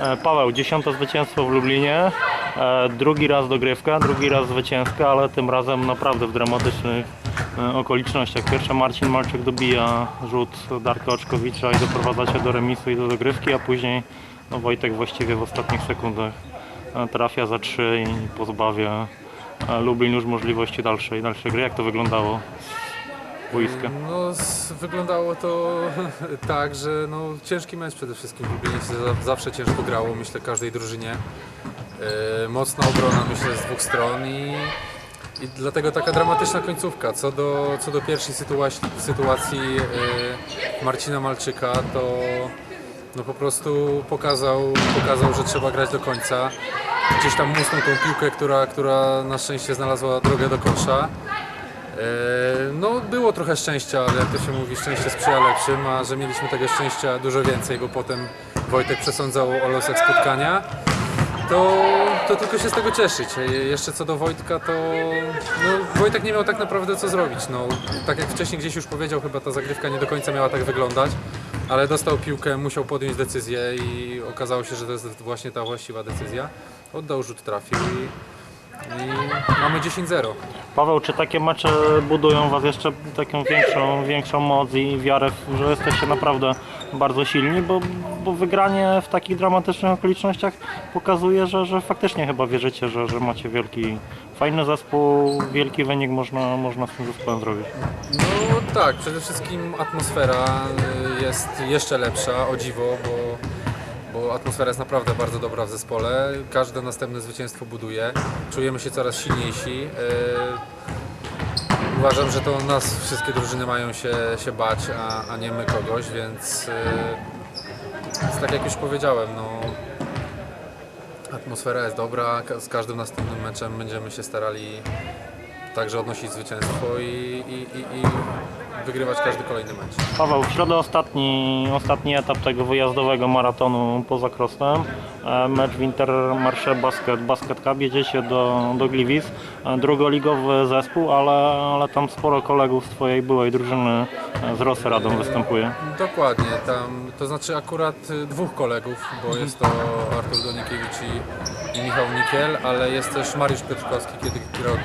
E, Paweł, dziesiąte zwycięstwo w Lublinie, e, drugi raz dogrywka, drugi raz zwycięska, ale tym razem naprawdę w dramatycznych e, okolicznościach. Pierwsze Marcin Malczyk dobija rzut Darka Oczkowicza i doprowadza się do remisu i do dogrywki, a później no, Wojtek właściwie w ostatnich sekundach trafia za trzy i pozbawia Lublin już możliwości dalszej, dalszej gry. Jak to wyglądało boiska? No, wyglądało to tak, że no, ciężki mecz przede wszystkim. Za- zawsze ciężko grało, myślę, każdej drużynie. E, mocna obrona, myślę, z dwóch stron i, i dlatego taka dramatyczna końcówka. Co do, co do pierwszej sytuacji, sytuacji e, Marcina Malczyka, to no, po prostu pokazał, pokazał, że trzeba grać do końca. Gdzieś tam musnął tą piłkę, która, która na szczęście znalazła drogę do kosza. E, No było trochę szczęścia, ale jak to się mówi, szczęście sprzyja lepszym, a że mieliśmy tego szczęścia dużo więcej, bo potem Wojtek przesądzał o losach spotkania, to, to tylko się z tego cieszyć. E, Jeszcze co do Wojtka, to no, Wojtek nie miał tak naprawdę co zrobić. No, tak jak wcześniej gdzieś już powiedział, chyba ta zagrywka nie do końca miała tak wyglądać, ale dostał piłkę, musiał podjąć decyzję i okazało się, że to jest właśnie ta właściwa decyzja. Oddał rzut, trafił i, i mamy 10-0. Paweł, czy takie mecze budują Was jeszcze taką większą, większą moc i wiarę, że jesteście naprawdę bardzo silni, bo, bo wygranie w takich dramatycznych okolicznościach pokazuje, że, że faktycznie chyba wierzycie, że, że macie wielki, fajny zespół, wielki wynik można, można z tym zespołem zrobić. No tak, przede wszystkim atmosfera jest jeszcze lepsza, o dziwo, bo, bo atmosfera jest naprawdę bardzo dobra w zespole. Każde następne zwycięstwo buduje. Czujemy się coraz silniejsi. Y, Uważam, że to nas wszystkie drużyny mają się, się bać, a, a nie my kogoś, więc, y, więc tak jak już powiedziałem, no, atmosfera jest dobra. Z każdym następnym meczem będziemy się starali także odnosić zwycięstwo i, i, i, i wygrywać każdy kolejny mecz. Paweł, w środę ostatni, ostatni etap tego wyjazdowego maratonu poza Krosnem. E, Mecz w Intermarché Basket, Basket Cup. Jedziecie do, do Gliwic. E, Drugoligowy zespół, ale, ale tam sporo kolegów z Twojej byłej drużyny e, z Rosy występuje. Dokładnie, tam, to znaczy akurat dwóch kolegów, bo jest to Artur Donikiewicz i, i Michał Nikiel, ale jest też Mariusz Piotrkowski, kiedy,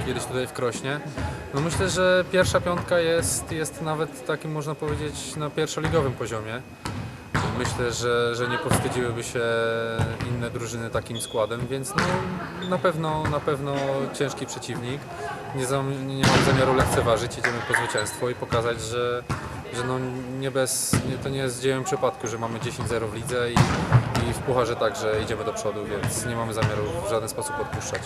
kiedyś tutaj w Krośnie. No myślę, że pierwsza piątka jest, jest nawet takim, można powiedzieć, na pierwszoligowym poziomie. Myślę, że, że nie powstydziłyby się inne drużyny takim składem, więc no, na, pewno, na pewno ciężki przeciwnik. Nie, zam, nie mam zamiaru lekceważyć, idziemy po zwycięstwo i pokazać, że, że no nie bez, nie, to nie jest dziełem przypadku, że mamy 10-0 w lidze i, i w pucharze także idziemy do przodu, więc nie mamy zamiaru w żaden sposób odpuszczać.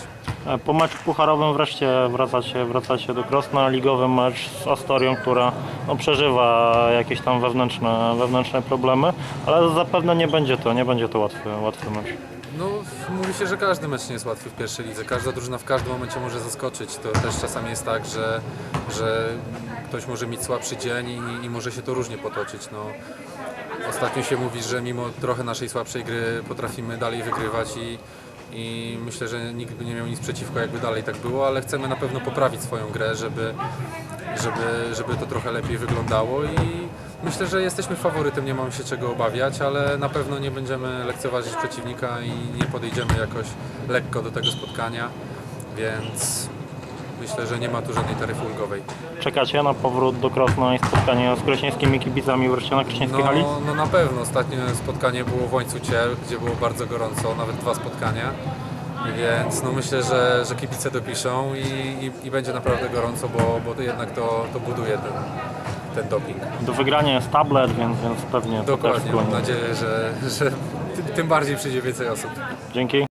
E, Po meczu pucharowym wreszcie wracacie, wracacie do Krosna. Ligowy mecz z Astorią, która no, przeżywa jakieś tam wewnętrzne, wewnętrzne problemy, ale zapewne nie będzie to, nie będzie to łatwy, łatwy mecz. No, mówi się, że każdy mecz nie jest łatwy w pierwszej lidze. Każda drużyna w każdym momencie może zaskoczyć. To też czasami jest tak, że, że ktoś może mieć słabszy dzień i, i może się to różnie potoczyć. No, ostatnio się mówi, że mimo trochę naszej słabszej gry potrafimy dalej wygrywać i, i myślę, że nikt by nie miał nic przeciwko, jakby dalej tak było, ale chcemy na pewno poprawić swoją grę, żeby, żeby, żeby to trochę lepiej wyglądało i myślę, że jesteśmy faworytem, nie mamy się czego obawiać, ale na pewno nie będziemy lekceważyć przeciwnika i nie podejdziemy jakoś lekko do tego spotkania, więc myślę, że nie ma tu żadnej taryfy ulgowej. Czekacie na powrót do Krosna i spotkanie z krośnieńskimi kibicami wreszcie na krośnieńskiej hali? No, no na pewno, ostatnie spotkanie było w Łańcucie, gdzie było bardzo gorąco, nawet dwa spotkania. Więc no myślę, że, że kibice dopiszą i, i, i będzie naprawdę gorąco, bo, bo jednak to, to buduje ten, ten doping. Do wygrania jest tablet, więc, więc pewnie Dokładnie, mam nadzieję, że, że tym bardziej przyjdzie więcej osób. Dzięki.